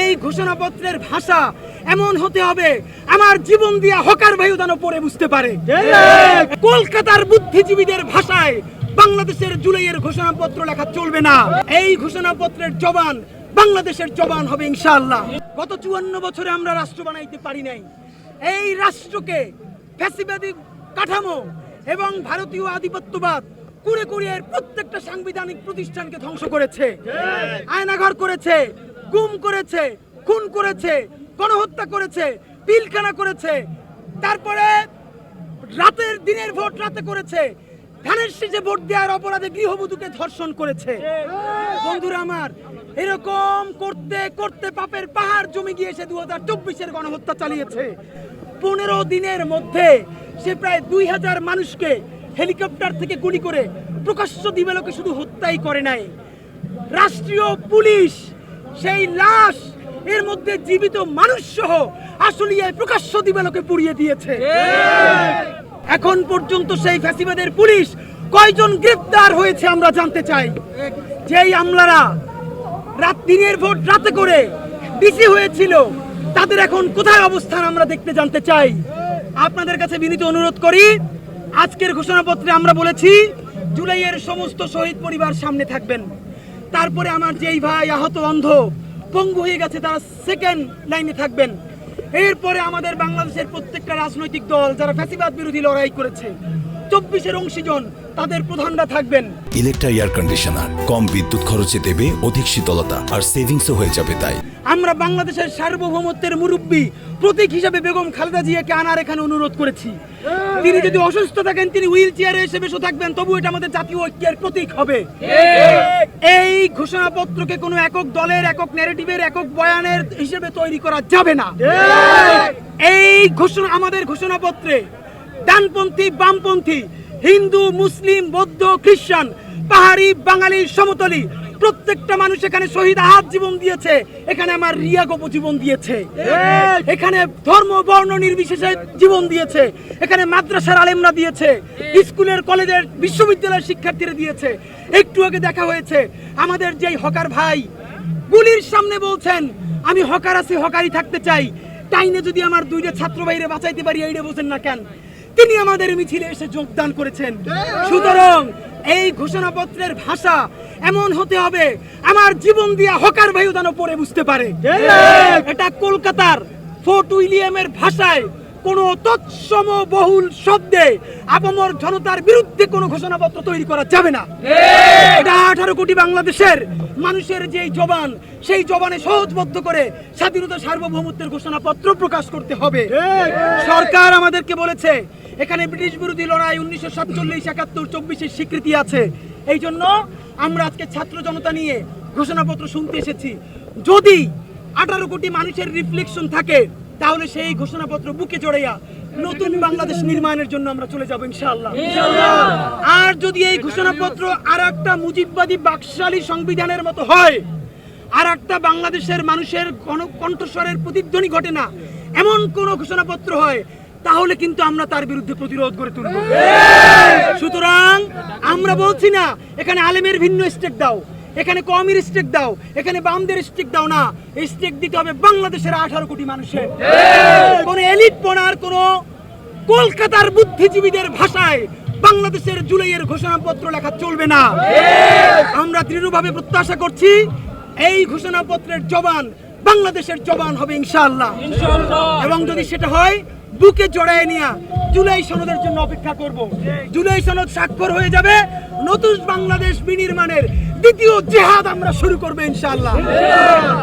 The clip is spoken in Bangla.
এই ঘোষণাপত্রের ভাষা এমন হতে হবে, আমার জীবন দিয়া হকার ভাইও যেন পড়ে বুঝতে পারে। কলকাতার বুদ্ধিজীবীদের ভাষায় বাংলাদেশের জুলাইয়ের ঘোষণাপত্র লেখা চলবে না। এই ঘোষণাপত্রের জবান বাংলাদেশের জবান হবে ইনশাআল্লাহ। গত চুয়ান্ন বছরে আমরা রাষ্ট্র বানাইতে পারি নাই। এই রাষ্ট্রকে ফ্যাসিবাদী কাঠামো এবং ভারতীয় আধিপত্যবাদ কুড়ে কুড়ে এর প্রত্যেকটা সাংবিধানিক প্রতিষ্ঠানকে ধ্বংস করেছে। আয়নাঘর করেছে। গুম করেছে, খুন করেছে, গণহত্যা করেছে, পিলখানা করেছে, তারপরে রাতের দিনের ভোট রাতে করেছে, ধানের শীষে ভোট দেওয়ার অপরাধে গৃহবধূকে ধর্ষণ করেছে। বন্ধুরা আমার, এরকম করতে করতে পাপের পাহাড় জমে গিয়ে সে দু হাজার চব্বিশের গণহত্যা চালিয়েছে। পনেরো দিনের মধ্যে সে প্রায় দুই হাজার মানুষকে হেলিকপ্টার থেকে গুলি করে প্রকাশ্য দিবালোকে শুধু হত্যাই করে নাই। রাষ্ট্রীয় পুলিশ সেই লাশ এর মধ্যে জীবিত মানুষ সহ আসলিয়ায় প্রকাশ্য দিবালোকে পুড়িয়ে দিয়েছে। এখন পর্যন্ত সেই ফ্যাসিবাদের পুলিশ কয়জন গ্রেফতার হয়েছে আমরা জানতে চাই। যেই আমলারা রাত দিনের ভোট রাতে করে ডিসি হয়েছিল তাদের এখন কোথায় অবস্থান আমরা দেখতে জানতে চাই। আপনাদের কাছে বিনীত অনুরোধ করি আজকের ঘোষণাপত্রে আমরা বলেছি জুলাইয়ের সমস্ত শহীদ পরিবার সামনে থাকবেন। তারপরে আমার যেই ভাই আহত অন্ধ পঙ্গু হয়ে গেছে তারা সেকেন্ড লাইনে থাকবেন। এরপরে আমাদের বাংলাদেশের প্রত্যেকটা রাজনৈতিক দল যারা ফ্যাসিবাদ বিরোধী লড়াই করেছে চব্বিশের অংশীজন তাদের প্রধানরা থাকবেন। ইলেকট্রা এয়ার কন্ডিশনার কম বিদ্যুৎ খরচে দেবে অধিক শীতলতা আর সেভিংসও হয়ে যাবে তাই। আমরা বাংলাদেশের সার্বভৌমত্বের মুরব্বী প্রতীক হিসাবে বেগম খালেদা জিয়াকে আনার এখানে অনুরোধ করেছি। তিনি যদি অসুস্থ থাকেন তিনি হুইল চেয়ারে এসে বসে থাকবেন তবু এটা আমাদের জাতীয় ঐক্যের প্রতীক হবে। এই ঘোষণাপত্রকে কোনো একক দলের একক ন্যারেটিভের একক বয়ানের হিসেবে তৈরি করা যাবে না। এই ঘোষণা আমাদের ঘোষণাপত্রে ডানপন্থী বামপন্থী হিন্দু মুসলিম বৌদ্ধ খ্রিস্টান পাহাড়ি বাঙালি সমতলী প্রত্যেকটা মানুষ এখানে শহীদ আহাত জীবন দিয়েছে। এখানে আমার রিয়া গোপ জীবন দিয়েছে। এখানে ধর্ম, বর্ণ নির্বিশেষে জীবন দিয়েছে। এখানে মাদ্রাসার আলেমরা দিয়েছে। স্কুলের, কলেজের, বিশ্ববিদ্যালয়ের শিক্ষার্থীরা দিয়েছে। একটু আগে দেখা হয়েছে, আমাদের যেই হকার ভাই, গুলির সামনে বলছেন, আমি হকার আছি, হকারই থাকতে চাই। টাইনে যদি আমার দুইটা ছাত্র বাইরে বাঁচাইতে পারি এইটা বলছেন না কেন? তিনি আমাদের মিছিলে এসে যোগদান করেছেন। সুতরাং এই ঘোষণাপত্রের ভাষা এমন হতে হবে আমার জীবন দিয়া হকার বায়ুদানও পড়ে বুঝতে পারে। এটা কলকাতার ফোর্ট উইলিয়ামের ভাষায় কোন তৎসম বহুল শব্দে আপামর জনতার বিরুদ্ধে কোনো ঘোষণাপত্র তৈরি করা যাবে না। এটা আঠারো কোটি বাংলাদেশের মানুষের যেই জবান সেই জবানে সহজবদ্ধ করে স্বাধীনতা সার্বভৌমত্বের ঘোষণাপত্র প্রকাশ করতে হবে। সরকার আমাদেরকে বলেছে এখানে ব্রিটিশ বিরোধী লড়াই উনিশশো সাতচল্লিশ একাত্তর চব্বিশের স্বীকৃতি আছে। এই জন্য আমরা আজকে ছাত্র জনতা নিয়ে ঘোষণাপত্র শুনতে এসেছি। যদি আঠারো কোটি মানুষের রিফ্লেকশন থাকে তাহলে সেই ঘোষণাপত্র বুকে জড়াইয়া নতুন বাংলাদেশ নির্মাণের জন্য আমরা চলে যাব ইনশাআল্লাহ। আর যদি এই ঘোষণাপত্র আর একটা মুজিববাদী বাকশালী সংবিধানের মতো হয় আর একটা বাংলাদেশের মানুষের গণ- কণ্ঠস্বরের প্রতিধ্বনি ঘটে না এমন কোন ঘোষণাপত্র হয় তাহলে কিন্তু আমরা তার বিরুদ্ধে প্রতিরোধ করে তুলব। সুতরাং আমরা বলছি না এখানে আলেমের ভিন্ন স্টেক দাও এখানে কমের স্টেক দাও এখানে বামদের স্টেক দাও না স্টেক দিতে হবে বাংলাদেশের আঠারো কোটি মানুষের। কোন এলিট পনার কোন কলকাতার বুদ্ধিজীবীদের ভাষায় বাংলাদেশের জুলাইয়ের ঘোষণাপত্র লেখা চলবে না। আমরা দৃঢ়ভাবে প্রত্যাশা করছি এই ঘোষণাপত্রের জবান বাংলাদেশের জবান হবে ইনশাআল্লাহ। এবং যদি সেটা হয় বুকে জড়ায় নিয়া জুলাই সনদের জন্য অপেক্ষা করব। জুলাই সনদ স্বাক্ষর হয়ে যাবে, নতুন বাংলাদেশ বিনির্মাণের দ্বিতীয় জেহাদ আমরা শুরু করব ইনশাআল্লাহ।